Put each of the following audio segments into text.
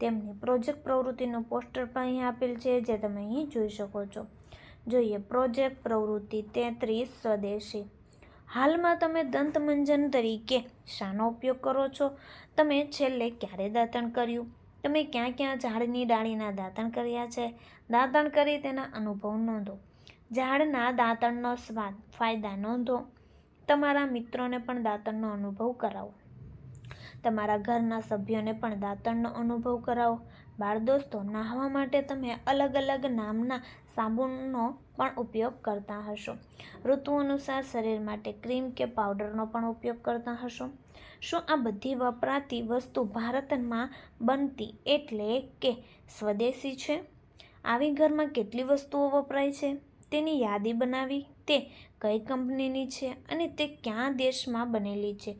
તેમની પ્રોજેક્ટ પ્રવૃત્તિનું પોસ્ટર પણ અહીં આપેલ છે, જે તમે અહીં જોઈ શકો છો. જોઈએ, પ્રોજેક્ટ પ્રવૃત્તિ તેત્રીસ સ્વદેશી. હાલમાં તમે દંતમંજન તરીકે શાનો ઉપયોગ કરો છો? તમે છેલ્લે ક્યારે દાંતણ કર્યું? તમે ક્યાં ક્યાં ઝાડની ડાળીના દાંતણ કર્યા છે? દાંતણ કરી તેના અનુભવ નોંધો. ઝાડના દાંતણનો સ્વાદ, ફાયદા નોંધો. તમારા મિત્રોને પણ દાંતણનો અનુભવ કરાવો. તમારા ઘરના સભ્યોને પણ દાંતણનો અનુભવ કરાવો. બાળ દોસ્તો, નાહવા માટે તમે અલગ અલગ નામના સાબુનનો પણ ઉપયોગ કરતા હશો. ઋતુ અનુસાર શરીર માટે ક્રીમ કે પાવડરનો પણ ઉપયોગ કરતા હશો. શું આ બધી વપરાતી વસ્તુ ભારતમાં બનતી એટલે કે સ્વદેશી છે? આવી ઘરમાં કેટલી વસ્તુઓ વપરાય છે? તેની યાદી બનાવી તે કઈ કંપનીની છે અને તે ક્યાં દેશમાં બનેલી છે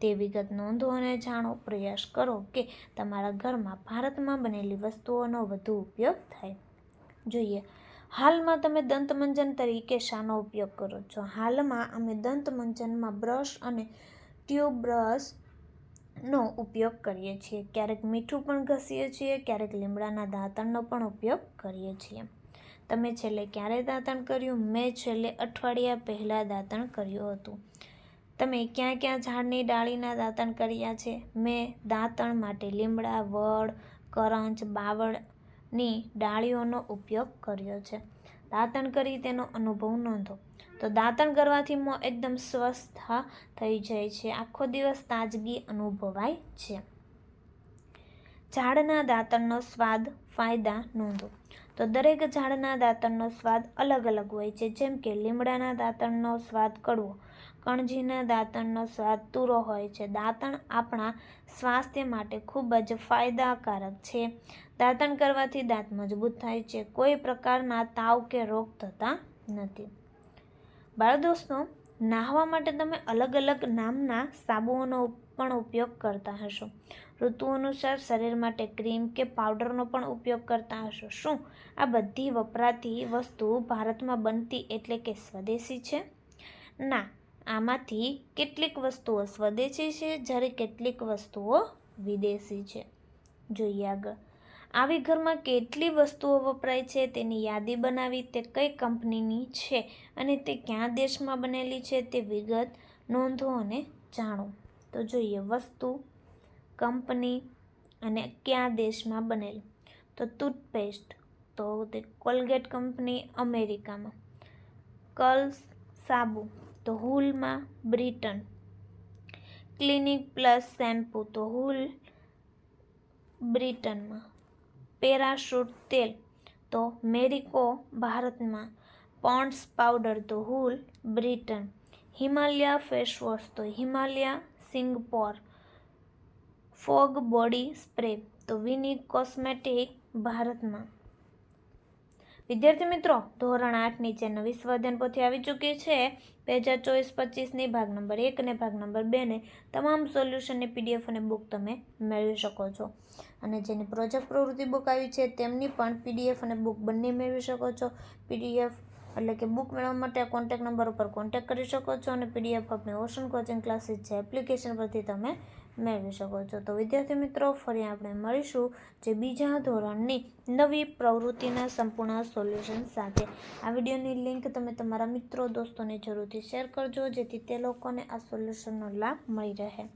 તે વિગત નોંધો અને જાણો. પ્રયાસ કરો કે તમારા ઘરમાં ભારતમાં બનેલી વસ્તુઓનો વધુ ઉપયોગ થાય. જોઈએ, હાલમાં તમે દંતમંજન તરીકે શાનો ઉપયોગ કરો છો? હાલમાં અમે દંતમંજનમાં બ્રશ અને ટ્યુબ બ્રશનો ઉપયોગ કરીએ છીએ. ક્યારેક મીઠું પણ ઘસીએ છીએ, ક્યારેક લીમડાના દાંતણનો પણ ઉપયોગ કરીએ છીએ. તમે છેલ્લે ક્યારે દાંતણ કર્યું? મેં છેલ્લે અઠવાડિયા પહેલાં દાંતણ કર્યું હતું. તમે ક્યાં ક્યાં ઝાડની ડાળીના દાંતણ કર્યા છે? મેં દાંતણ માટે લીમડા, વડ કરંજ બાવળની ડાળીઓનો ઉપયોગ કર્યો છે. દાંતણ કરી તેનો અનુભવ નોંધો. તો દાંતણ કરવાથી મોં એકદમ સ્વસ્થ થઈ જાય છે. આખો દિવસ તાજગી અનુભવાય છે. ઝાડના દાંતણનો સ્વાદ ફાયદા નોંધો. તો દરેક ઝાડના દાંતણનો સ્વાદ અલગ અલગ હોય છે. જેમ કે લીમડાના દાંતણનો સ્વાદ કડવો, કણજીના દાંતણનો સ્વાદ તુરો હોય છે. દાંતણ આપણા સ્વાસ્થ્ય માટે ખૂબ જ ફાયદાકારક છે. દાંતણ કરવાથી દાંત મજબૂત થાય છે. કોઈ પ્રકારના તાવ કે રોગ થતા નથી. બાળ દોસ્તો નાહવા માટે તમે અલગ અલગ નામના સાબુઓનો પણ ઉપયોગ કરતા હશો. ઋતુ અનુસાર શરીર માટે ક્રીમ કે પાવડરનો પણ ઉપયોગ કરતા હશો. શું આ બધી વપરાતી વસ્તુ ભારતમાં બનતી એટલે કે સ્વદેશી છે? ના, આમાંથી કેટલીક વસ્તુઓ સ્વદેશી છે, જ્યારે કેટલીક વસ્તુઓ વિદેશી છે. જોઈએ આગળ. આવી ઘરમાં કેટલી વસ્તુઓ વપરાય છે તેની યાદી બનાવી તે કઈ કંપનીની છે અને તે ક્યાં દેશમાં બનેલી છે તે વિગત નોંધો અને જાણો. તો જોઈએ વસ્તુ, કંપની અને કયા દેશમાં બનેલી. તો ટૂથપેસ્ટ, તો તે કોલગેટ કંપની અમેરિકામાં. કલ્સ સાબુ, તો હુલમાં બ્રિટન. ક્લિનિક પ્લસ શેમ્પૂ, તો હુલ બ્રિટનમાં. પેરાશૂટ તેલ, તો મેરિકો ભારતમાં પોન્ડ્સ પાવડર, તો હુલ બ્રિટન, હિમાલયા ફેશવોશ, તો Himalaya Singapore, Fogg body spray, તો વિની કોસ્મેટિક ભારતમાં વિદ્યાર્થી મિત્રો, ધોરણ આઠ નીચે નવી સ્વાધ્યાન પોથી આવી ચૂકી છે. બે હજાર ચોવીસ પચીસની ભાગ નંબર એક અને ભાગ નંબર બેને તમામ સોલ્યુશનની પીડીએફ અને બુક તમે મેળવી શકો છો. અને જેની પ્રોજેક્ટ પ્રવૃત્તિ બુક આવી છે, તેમની પણ પીડીએફ અને બુક બંને મેળવી શકો છો. પીડીએફ એટલે કે બુક મેળવવા માટે કોન્ટેક નંબર ઉપર કોન્ટેક કરી શકો છો અને પીડીએફ આપણી ઓશન કોચિંગ ક્લાસીસ છે એપ્લિકેશન પરથી તમે મેળવી શકો છો. તો વિદ્યાર્થી મિત્રો, ફરી આપણે મળીશું જે બીજા ધોરણની નવી પ્રવૃત્તિના સંપૂર્ણ સોલ્યુશન સાથે. આ વિડીયોની લિંક તમે તમારા મિત્રો, દોસ્તોને જરૂરથી શેર કરજો, જેથી તે લોકોને આ સોલ્યુશનનો લાભ મળી રહે.